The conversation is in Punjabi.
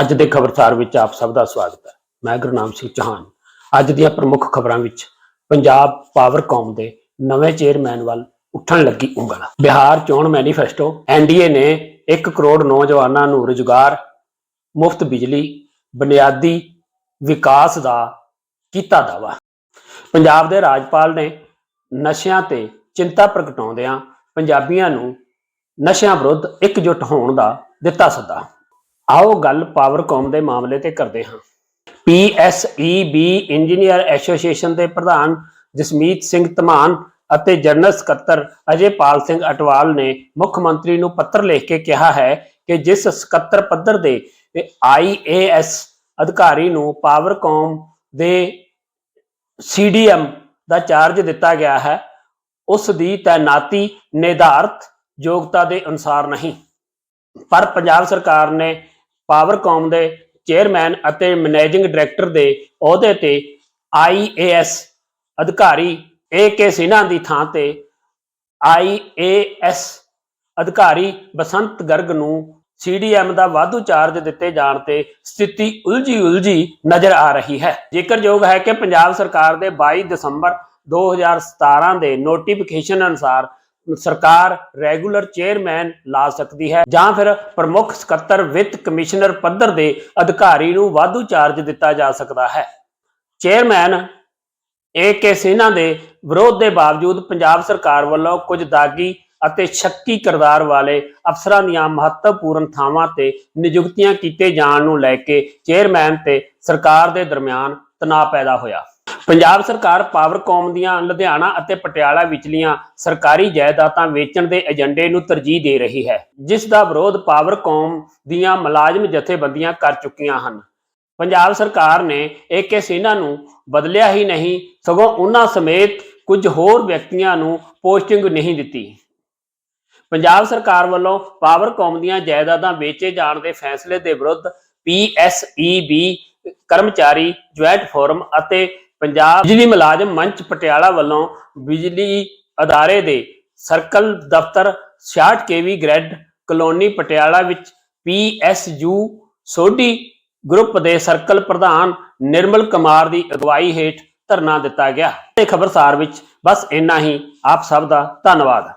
ਅੱਜ ਦੇ ਖਬਰਸਾਰ ਵਿੱਚ ਆਪ ਸਭ ਦਾ ਸਵਾਗਤ ਹੈ। ਮੈਂ ਗੁਰਨਾਮ ਸਿੰਘ ਚੌਹਾਨ। ਅੱਜ ਦੀਆਂ ਪ੍ਰਮੁੱਖ ਖਬਰਾਂ ਵਿੱਚ ਪੰਜਾਬ ਪਾਵਰਕਾਮ ਦੇ ਨਵੇਂ ਚੇਅਰਮੈਨ ਵੱਲ ਉੱਠਣ ਲੱਗੀ ਉਂਗਲ। ਬਿਹਾਰ ਚੋਣ ਮੈਨੀਫੈਸਟੋ ਐਨਡੀਏ ਨੇ 1 ਕਰੋੜ ਨੌਜਵਾਨਾਂ ਨੂੰ ਰੁਜ਼ਗਾਰ, ਮੁਫਤ ਬਿਜਲੀ, ਬੁਨਿਆਦੀ ਵਿਕਾਸ ਦਾ ਕੀਤਾ ਦਾਵਾ ਪੰਜਾਬ ਦੇ ਰਾਜਪਾਲ ਨੇ ਨਸ਼ਿਆਂ ਤੇ ਚਿੰਤਾ ਪ੍ਰਗਟਾਉਂਦਿਆਂ ਪੰਜਾਬੀਆਂ ਨੂੰ ਨਸ਼ਿਆਂ ਵਿਰੁੱਧ ਇਕਜੁੱਟ ਹੋਣ ਦਾ ਦਿੱਤਾ ਸੱਦਾ। ਆਓ ਗੱਲ ਪਾਵਰਕਾਮ ਦੇ ਮਾਮਲੇ ਤੇ ਕਰਦੇ ਹਾਂ। ਪੀਐਸਈਬੀ ਇੰਜੀਨੀਅਰ ਐਸੋਸੀਏਸ਼ਨ ਦੇ ਪ੍ਰਧਾਨ ਜਸਮੀਤ ਸਿੰਘ ਧਮਾਨ ਅਤੇ ਜਨਰਲ ਸਕੱਤਰ ਅਜੇਪਾਲ ਸਿੰਘ ਅਟਵਾਲ ਨੇ ਮੁੱਖ ਮੰਤਰੀ ਨੂੰ ਪੱਤਰ ਲਿਖ ਕੇ ਕਿਹਾ ਹੈ ਕਿ ਜਿਸ ਸਕੱਤਰ ਪੱਧਰ ਦੇ ਆਈਏਐਸ ਅਧਿਕਾਰੀ ਨੂੰ ਪਾਵਰਕਾਮ ਦੇ ਸੀਡੀਐਮ ਦਾ ਚਾਰਜ ਦਿੱਤਾ ਗਿਆ ਹੈ, ਉਸ ਦੀ ਤਾਇਨਾਤੀ ਨਿਰਧਾਰਤ ਯੋਗਤਾ ਦੇ ਅਨੁਸਾਰ ਨਹੀਂ। ਪਰ ਪੰਜਾਬ ਸਰਕਾਰ ਨੇ ਪਾਵਰਕਾਮ ਦੇ ਚੇਅਰਮੈਨ ਅਤੇ ਮੈਨੇਜਿੰਗ ਡਾਇਰੈਕਟਰ ਦੇ ਅਹੁਦੇ ਤੇ ਆਈਏਐਸ ਅਧਿਕਾਰੀ ਏ ਕੇ ਦੀ ਥਾਂ ਤੇ ਆਈਏਐਸ ਅਧਿਕਾਰੀ ਬਸੰਤ ਗਰਗ ਨੂੰ ਸੀਡੀਐਮ ਦਾ ਵਾਧੂ ਚਾਰਜ ਦਿੱਤੇ ਜਾਣ ਤੇ ਸਥਿਤੀ ਉਲਝੀ ਉਲਝੀ ਨਜ਼ਰ ਆ ਰਹੀ ਹੈ। ਜ਼ਿਕਰਯੋਗ ਹੈ ਕਿ ਪੰਜਾਬ ਸਰਕਾਰ ਦੇ 22 ਦਸੰਬਰ 2017 ਦੇ ਨੋਟੀਫਿਕੇਸ਼ਨ ਅਨੁਸਾਰ ਸਰਕਾਰ ਰੈਗੂਲਰ ਚੇਅਰਮੈਨ ਲਾ ਸਕਦੀ ਹੈ ਜਾਂ ਫਿਰ ਪ੍ਰਮੁੱਖ ਸਕੱਤਰ ਵਿੱਤ ਕਮਿਸ਼ਨਰ ਪੱਧਰ ਦੇ ਅਧਿਕਾਰੀ ਨੂੰ ਵਾਧੂ ਚਾਰਜ ਦਿੱਤਾ ਜਾ ਸਕਦਾ ਹੈ। ਚੇਅਰਮੈਨ ਏ ਕੇ ਸਿਨਹਾ ਦੇ ਵਿਰੋਧ ਦੇ ਬਾਵਜੂਦ ਪੰਜਾਬ ਸਰਕਾਰ ਵੱਲੋਂ ਕੁਝ ਦਾਗੀ ਅਤੇ ਸ਼ੱਕੀ ਕਿਰਦਾਰ ਵਾਲੇ ਅਫਸਰਾਂ ਦੀਆਂ ਮਹੱਤਵਪੂਰਨ ਥਾਵਾਂ ਤੇ ਨਿਯੁਕਤੀਆਂ ਕੀਤੇ ਜਾਣ ਨੂੰ ਲੈ ਕੇ ਚੇਅਰਮੈਨ ਤੇ ਸਰਕਾਰ ਦੇ ਦਰਮਿਆਨ ਤਣਾਅ ਪੈਦਾ ਹੋਇਆ। ਪੰਜਾਬ ਸਰਕਾਰ ਪਾਵਰਕੌਮ ਦੀਆਂ ਲੁਧਿਆਣਾ ਅਤੇ ਪਟਿਆਲਾ ਵਿਚਲੀਆਂ ਸਰਕਾਰੀ ਜਾਇਦਾਦਾਂ ਵੇਚਣ ਦੇ ਏਜੰਡੇ ਨੂੰ ਤਰਜੀਹ ਦੇ ਰਹੀ ਹੈ, ਜਿਸ ਦਾ ਵਿਰੋਧ ਪਾਵਰਕੌਮ ਦੀਆਂ ਮੁਲਾਜ਼ਮ ਜਥੇਬੰਦੀਆਂ ਕਰ ਚੁੱਕੀਆਂ ਹਨ। ਪੰਜਾਬ ਸਰਕਾਰ ਨੇ ਏਕੇ ਸਿਨਹਾ ਨੂੰ ਬਦਲਿਆ ਹੀ ਨਹੀਂ, ਸਗੋਂ ਉਹਨਾਂ ਸਮੇਤ ਕੁਝ ਹੋਰ ਵਿਅਕਤੀਆਂ ਨੂੰ ਪੋਸਟਿੰਗ ਨਹੀਂ ਦਿੱਤੀ। ਪੰਜਾਬ ਸਰਕਾਰ ਵੱਲੋਂ ਪਾਵਰਕੌਮ ਦੀਆਂ ਜਾਇਦਾਦਾਂ ਵੇਚੇ ਜਾਣ ਦੇ ਫੈਸਲੇ ਦੇ ਵਿਰੁੱਧ ਪੀਐਸਈਬੀ ਕਰਮਚਾਰੀ ਜੁਆਇੰਟ ਫੋਰਮ ਅਤੇ ਪੰਜਾਬ ਬਿਜਲੀ ਮੁਲਾਜ਼ਮ ਮੰਚ ਪਟਿਆਲਾ ਵੱਲੋਂ ਬਿਜਲੀ ਅਦਾਰੇ ਦੇ ਸਰਕਲ ਦਫ਼ਤਰ 66 ਕੇਵੀ ਗ੍ਰੈਡ ਕਲੋਨੀ ਪਟਿਆਲਾ ਵਿੱਚ ਪੀਐਸਯੂ ਸੋਢੀ ਗਰੁੱਪ ਦੇ ਸਰਕਲ ਪ੍ਰਧਾਨ ਨਿਰਮਲ ਕੁਮਾਰ ਦੀ ਅਗਵਾਈ ਹੇਠ ਧਰਨਾ ਦਿੱਤਾ ਗਿਆ। ਇਹ ਖਬਰਸਾਰ ਵਿੱਚ ਬਸ ਇੰਨਾ ਹੀ। ਆਪ ਸਭ ਦਾ ਧੰਨਵਾਦ।